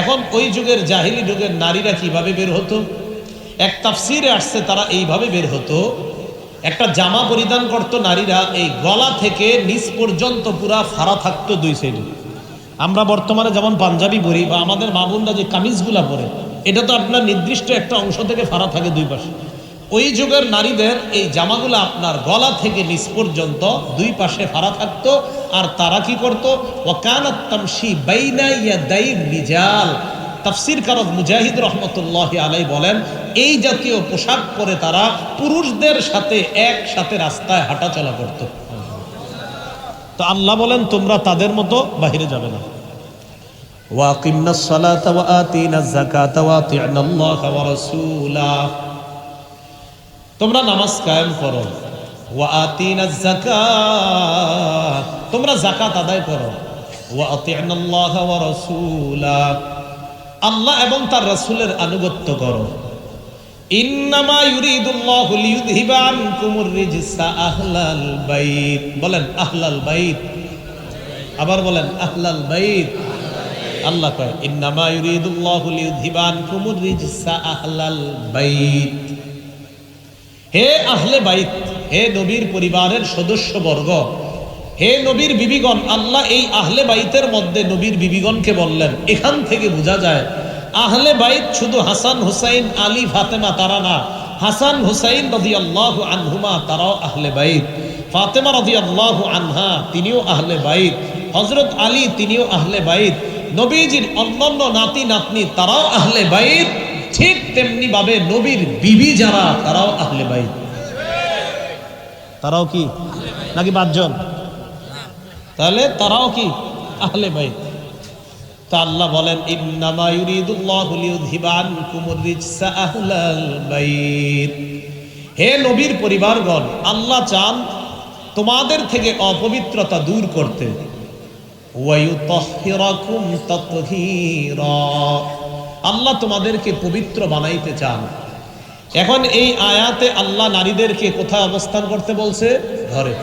এখন ওই যুগের জাহিলি যুগের নারীরা কীভাবে বের হতো? এক তাফসিরে আসছে, তারা এইভাবে বের হতো, একটা জামা পরিধান করত নারীরা, এই গলা থেকে নিচ পর্যন্ত পুরা ফাড়া থাকতো দুই সাইডে। আমরা বর্তমানে যেমন পাঞ্জাবি পরি, বা আমাদের মামুনরা যে কামিজগুলা পরে, এটা তো আপনার নির্দিষ্ট একটা অংশ থেকে ফাড়া থাকে দুই পাশে। ওই যুগের নারীদের এই জামাগুলো আপনার গলা থেকে নিচ পর্যন্ত দুই পাশে ফাড়া থাকতো, আর তারা কি করতো? তামশি বাইনা ইয়াদাই রিজাল তাফসির কারক মুজাহিদ রহমতুল্লাহ আলাই বলেন, এই জাতীয় পোশাক পরে তারা পুরুষদের সাথে একসাথে রাস্তায় হাঁটা চলা করত। তো আল্লাহ বলেন, তোমরা তাদের মতো বাহিরে যাবে না। ওয়াকিমনা সালাতা ওয়া আতিনা যাকাতা ওয়া আতি'না আল্লাহ ওয়া রাসূলা। তোমরা নামাজ কায়েম করো। ওয়া তোমরা যাকাত আদায় করো। ওয়া আতি'না আল্লাহ ওয়া রাসূলা, আল্লাহ এবং তার রাসূলের আনুগত্য করো। ইন্নামা ইউরিদুল্লাহু লিইউযহিবা আনকুমুর রিজসা আহলাল বাইত। বলেন, আহলাল বাইত। আবার বলেন, আহলাল বাইত। আল্লাহ কয়, ইন্নামা ইউরিদুল্লাহু লিইউযহিবা আনকুমুর রিজসা আহলাল বাইত। হে আহলে বাইত, হে নবীর পরিবারের সদস্যবর্গ, হে নবীর বিবিগণ, আল্লাহ এই আহলে বাইতের মধ্যে নবীর বিবিগণকে বললেন, এখান থেকে বোঝা যায়, আহলে বাইত শুধু হাসান হুসাইন, আলী, ফাতেমা তারা না, হাসান হুসাইন রদি আল্লাহ আনহুমা তারাও আহলে বাইত, ফাতেমা রদি আল্লাহ আনহা তিনিও আহলে বাইত হজরত আলী তিনিও আহলে বাইত, নবীজির অন্যান্য নাতি নাতনি তারাও আহলে বাইত ঠিক তেমনি ভাবে নবীর বিবি যারা, তারাও আহলে বাইত। তারাও কি? নাকি পাঁচজন? তাহলে তারাও কি? আহলে বাইত। তা আল্লাহ বলেন হে নবীর পরিবারগণ, আল্লাহ চান তোমাদের থেকে অপবিত্রতা দূর করতে। আল্লাহ তোমাদেরকে পবিত্র বানাইতে চান। এখন এই আয়াতে আল্লাহ নারীদেরকে কোথায় অবস্থান করতে বলছে? ঘরে।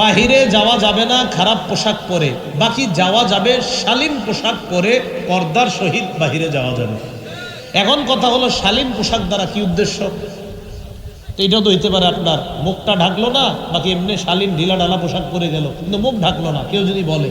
বাহিরে যাওয়া যাবে না, খারাপ পোশাক পরে। বাকি যাওয়া যাবে, শালীন পোশাক পরে, পর্দার সহিত বাহিরে যাওয়া যাবে। এখন কথা হলো, শালীন পোশাক দ্বারা কি উদ্দেশ্য? এটা তো হইতে পারে আপনার, মুখটা ঢাকলো না, বাকি এমনি শালীন ঢিলা ঢালা পোশাক পরে গেল, কিন্তু মুখ ঢাকলো না, কেউ যদি বলে।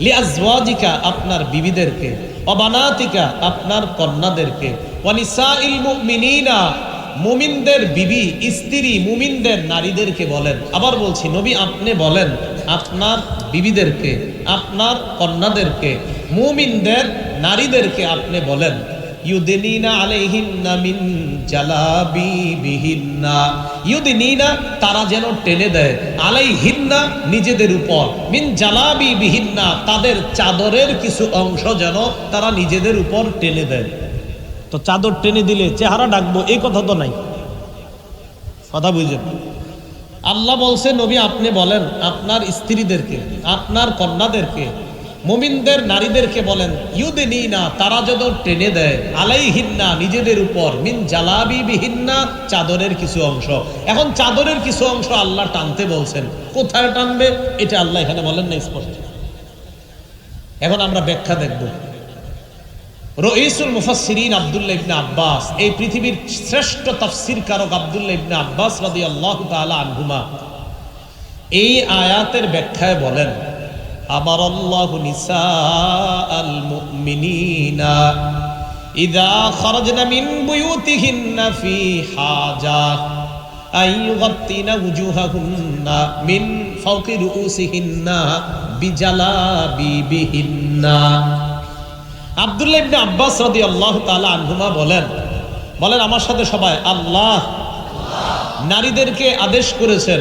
লিআজওয়াজিকা আপনার বিবিদেরকে, অবানাতিকা আপনার কন্যাদেরকে, ওয়ানিসাইল মুমিনিনা, মুমিনদের বিবি, স্ত্রী, মুমিনদের নারীদেরকে বলেন। আবার বলছি, নবী আপনি বলেন, আপনার বিবিদেরকে, আপনার কন্যাদেরকে, মুমিনদের নারীদেরকে আপনি বলেন। মিন তারা যেন টেনে দেয়, আলাইহিন্না নিজেদের উপর। মিন জালাবিবিহিন্না, তাদের চাদরের কিছু অংশ যেন তারা নিজেদের উপর টেনে দেয়। তো চাদর টেনে দিলে চেহারা ডাকবো, এই কথা তো নাই। কথা বুঝেন? আল্লাহ বলছে, নবী আপনি বলেন, আপনার স্ত্রীদেরকে, আপনার কন্যাদেরকে মুমিনদের নারীদেরকে বলেন ইউদিনী না তারা যত টেনে দেয়। আলাইহিন্না, নিজেদের উপর। মিন জালাবি বিহিন্না, চাদরের কিছু অংশ। এখন চাদরের কিছু অংশ আল্লাহ টানতে বলছেন। কোথায় টানবে? এটা আল্লাহ এখানে বলেন না স্পষ্ট। এখন আমরা ব্যাখ্যা দেখব। রইসুল মুফাসসিরিন আব্দুল্লাহ ইবনে আব্বাস, এই পৃথিবীর শ্রেষ্ঠ তাফসির কারক আব্দুল্লাহ ইবনে আব্বাস রাদিয়াল্লাহু তাআলা আনহুমা, এই আয়াতের ব্যাখ্যায় বলেন আমার আল্লাহ আল্লাহু নিসাআল মুমিনিনা ইযা খারাজনা মিন বুয়ুতিহিন্না ফি হাজা আই ইউগাত্তিনা উজুহাহুন্না মিন ফাওকি রুউসিহিন্না বিজালাবিবিহিন্না আব্দুল্লাহ ইবনে আব্বাস রাদিয়াল্লাহু তাআলা আনহুমা বলেন বলেন, আমার সাথে সবাই আল্লাহ নারীদেরকে আদেশ করেছেন।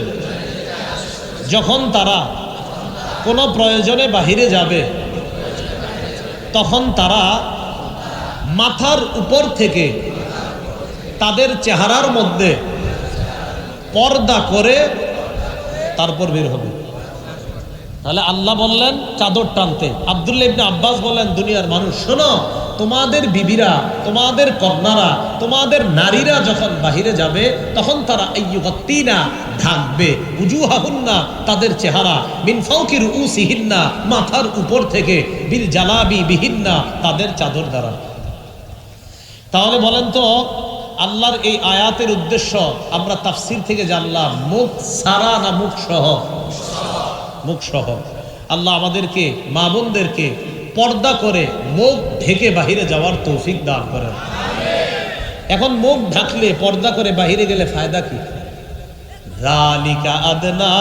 যখন তারা কোনো প্রয়োজনে বাহিরে যাবে। তখন তারা মাথার উপর থেকে তাদের চেহারার মধ্যে পর্দা করে তারপর বের হবে। তাহলে আল্লাহ বললেন, চাদর টানতে। আব্দুল্লাহ ইবনে আব্বাস বললেন, দুনিয়ার মানুষ, শোনো, তোমাদের বিবিরা, তোমাদের কন্যারা, তোমাদের নারীরা যখন বাহিরে যাবে, তখন তারা এই ইয়ুগতিনা ঢাকবে। উজুহাহুন্না, তাদের চেহারা। মিন ফাউকির উসিহিন্না মাথার উপর থেকে, বিল জালাবি বিহিন্না, তাদের চাদর দ্বারা। তাহলে বলেন তো, আল্লাহর এই আয়াতের উদ্দেশ্য, আমরা তাফসির থেকে জানলাম, মুখ সারা না মুখ সহ? মুখ সহ আল্লাহ আমাদেরকে, মা বোনদেরকে পর্দা করে মুখ ঢেকে বাহিরে যাওয়ার তৌফিক দান করেন। এখন মুখ ঢাকলে পর্দা করে বাহিরে গেলে ফায়দা কি? রালিকা আদনা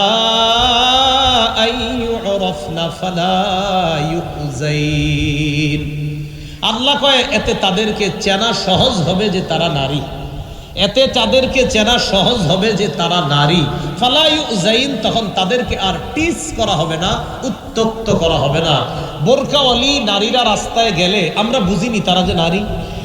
আল্লাহ কয়, এতে তাদেরকে চেনা সহজ হবে যে তারা নারী। এতে তাদেরকে চেনা সহজ হবে যে তারা নারী। ফালায়ু জাইন তখন তাদেরকে আর টিস করা হবে না উত্তপ্ত করা হবে না। বোরকাওয়ালি নারীরা রাস্তায় গেলে, আমরা বুঝিনি তারা যে নারী।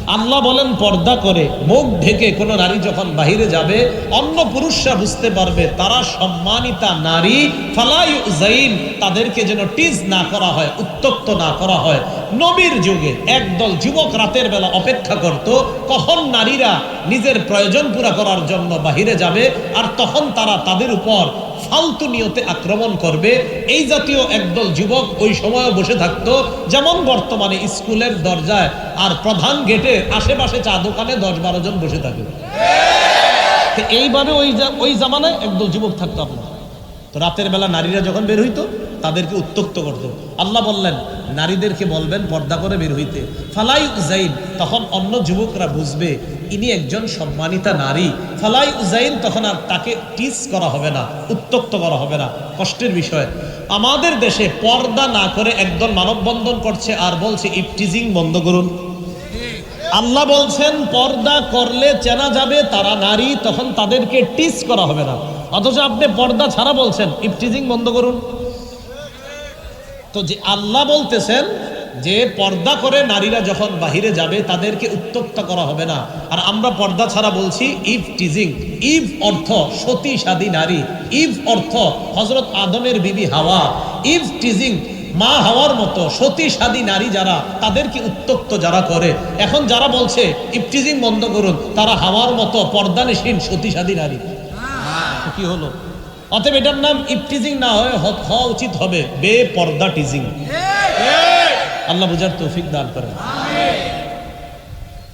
আল্লাহ বলেন, পর্দা করে মুখ ঢেকে কোনো নারী যখন বাহিরে যাবে, অন্য পুরুষরা বুঝতে পারবে, তারা সম্মানিতা নারী ফালায়ু জাইন তাদেরকে যেন টিজ না করা হয়, উত্তক্ত না করা হয়। নবীর যুগে একদল যুবক রাতের বেলা অপেক্ষা করত, কখন নারীরা নিজের প্রয়োজন পুরা করার জন্য বাহিরে যাবে, আর তখন তারা তাদের উপর ফালতু নিয়তে আক্রমণ করবে। এই জাতীয় একদল যুবক ওই সময় বসে থাকতো, যেমন বর্তমানে স্কুলের দরজায় আর প্রধান গেটে আশেপাশে চা দোকানে দশ বারো জন বসে থাকে। এইভাবে ওই ওই জামানায় একদল যুবক থাকতো আপনার। তো রাতের বেলা নারীরা যখন বের হইতো তাদেরকে উত্তক্ত করতো। আল্লাহ বললেন, নারীদেরকে বলবেন পর্দা করে বের হইতে। ফালাই উজাইন, তখন অন্য যুবকরা বুঝবে, ইনি একজন সম্মানিতা নারী। ফালাই উজাইন, তখন আর তাকে টিস করা হবে না উত্তক্ত করা হবে না। কষ্টের বিষয়। আমাদের দেশে পর্দা না করে একদল মানববন্ধন করছে আর বলছে ইফটিজিং বন্ধ করুন। আল্লাহ বলছেন, পর্দা করলে চেনা যাবে তারা নারী, তখন তাদেরকে টিস করা হবে না। অথচ আপনি পর্দা ছাড়া বলছেন ইফটিজিং বন্ধ করুন। তো যে আল্লাহ বলতেছেন যে পর্দা করে নারীরা যখন বাহিরে যাবে, তাদেরকে উত্তক্ত করা হবে না। আর আমরা পর্দা ছাড়া বলছি ইফ টিজিং ইভ অর্থ, সতী সাদী নারী। ইভ অর্থ হজরত আদমের বিবি হাওয়া। ইভ টিজিং মা হাওয়ার মতো, সতী সাদী নারী যারা, তাদেরকে উত্তক্ত যারা করে। এখন যারা বলছে ইফটিজিং বন্ধ করুন, তারা হাওয়ার মতো, পর্দানিসীন, সতী সাদী নারী। কি হলো? অতএব এটার নাম ইফটিজিং না হয় হওয়া উচিত হবে। বে পর্দা টিজিং আল্লাহ বুঝার তৌফিক দান করেন।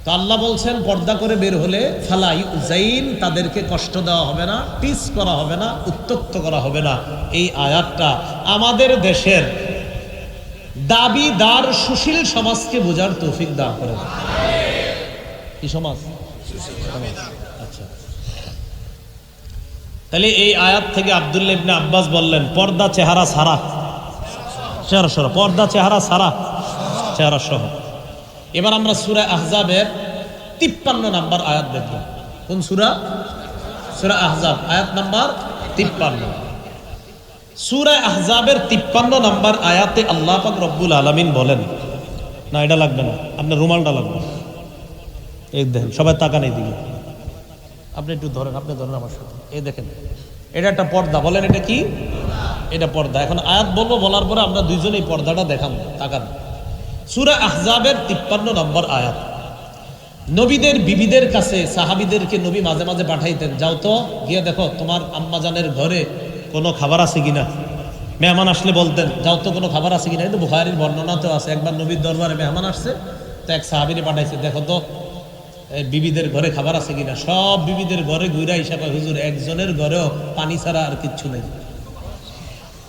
তো আল্লাহ বলছেন, পর্দা করে বের হলে ফালাই উজাইন তাদেরকে কষ্ট দেওয়া হবে না টিস করা হবে না উত্তক্ত করা হবে না। এই আয়াতটা আমাদের দেশের দাবিদার সুশীল সমাজকে বোঝার তৌফিক দান করেন। কি সমাজ? আচ্ছা তাহলে এই আয়াত থেকে আব্দুল্লাহ ইবনে আব্বাস বললেন, পর্দা চেহারা সারা। চেহারা সহ, পর্দা চেহারা সারা। চেহারা সহ। এবার আমরা সুরা আহজাবের তিপ্পান্ন নাম্বার আয়াত দেখব। কোন সুরা? সুরা আহজাব, আয়াত নাম্বার তিপ্পান্ন। সুরা আহজাবের তিপ্পান্ন নাম্বার আয়াতে আল্লাহ পাক রব্বুল আলামিন বলেন, না, এটা লাগবে না, আপনার রুমালটা লাগবে। এই দেখেন, সবাই তাকান এই দিকে আপনি একটু ধরেন, আপনি ধরেন আমার সাথে। এই দেখেন, এটা একটা পর্দা, বলেন এটা কি? এটা পর্দা। এখন আয়াত বলব, বলার পরে আমরা দুইজন এই পর্দাটা দেখাম তাকান সুরা আহজাবের তিপ্পান্ন নম্বর আয়াত। নবীদের বিবিদের কাছে, সাহাবিদেরকে নবী মাঝে মাঝে পাঠাইতেন, যাও তো, গিয়ে দেখো, তোমার আম্মাজানের ঘরে কোনো খাবার আছে কিনা? মেহমান আসলে বলতেন, যাও তো, কোনো খাবার আছে কিনা? কিন্তু বুখারির বর্ণনাতেও আছে, একবার নবীর দরবারে মেহমান আসছে, তো এক সাহাবিরে পাঠাইছে, দেখো তো বিবিদের ঘরে খাবার আছে কিনা? সব বিবিদের ঘরে ঘুরা হিসাবে হুজুর, একজনের ঘরেও পানি ছাড়া আর কিচ্ছু নেই।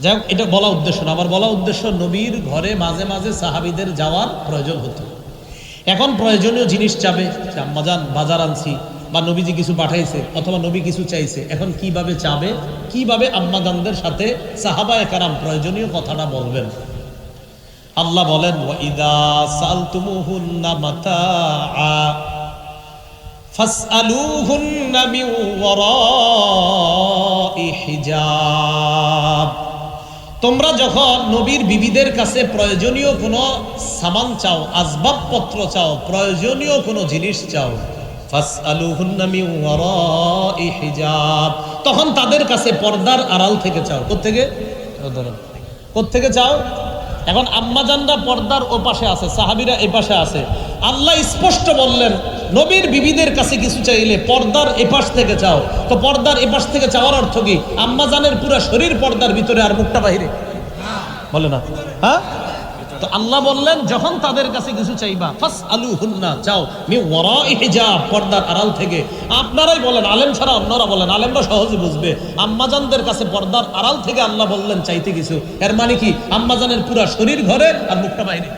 যাই হোক, এটা বলা উদ্দেশ্য না। আমার বলা উদ্দেশ্য, নবীর ঘরে মাঝে মাঝে সাহাবিদের যাওয়ার প্রয়োজন হতো। এখন প্রয়োজনীয় জিনিস চাবে, যে আম্মাজান বাজার আনছি, বা নবীজি কিছু পাঠাইছে, অথবা নবী কিছু চাইছে, এখন কীভাবে চাবে, কীভাবে আম্মাজানদের সাথে সাহাবা কারাম প্রয়োজনীয় কথাটা বলবেন? আল্লাহ বলেন ওয়াইদা সালতুমুহুন্না মাতাআ। فاسألوهن من وراء حجاب তোমরা যখন নবীর বিবিদের কাছে প্রয়োজনীয় কোনো সামান চাও আসবাবপত্র চাও প্রয়োজনীয় কোনো জিনিস চাও ফাসআলুহুন্না মিন ওয়ারাই হিজাব তখন তাদের কাছে পর্দার আড়াল থেকে চাও কোত্থেকে কোত্থেকে চাও এখন আম্মাজানরা পর্দার ও পাশে আছে, সাহাবিরা এ পাশে আছে। আল্লাহ স্পষ্ট বললেন, নবীর বিবিদের কাছে কিছু চাইলে পর্দার এপাশ থেকে চাও তো পর্দার এপাশ থেকে চাওয়ার অর্থ কি? আম্মাজানের পুরো শরীর পর্দার ভিতরে আর মুখটা বাহিরে। বলে না। হ্যাঁ? তো আল্লাহ বললেন, যখন তাদের কাছে কিছু চাইবা ফাস আলু হুন্না চাও মি ওরা হিজাব, পর্দার আড়াল থেকে। আপনারাই বলেন, আলেম ছাড়া অন্যরা বলেন, আলেমরা সহজে বুঝবে। আম্মাজানদের কাছে পর্দার আড়াল থেকে আল্লাহ বললেন, চাইতে কিছু। এর মানে কি? আম্মাজানের পুরা শরীর ঘরে আর মুখটা বাইরে।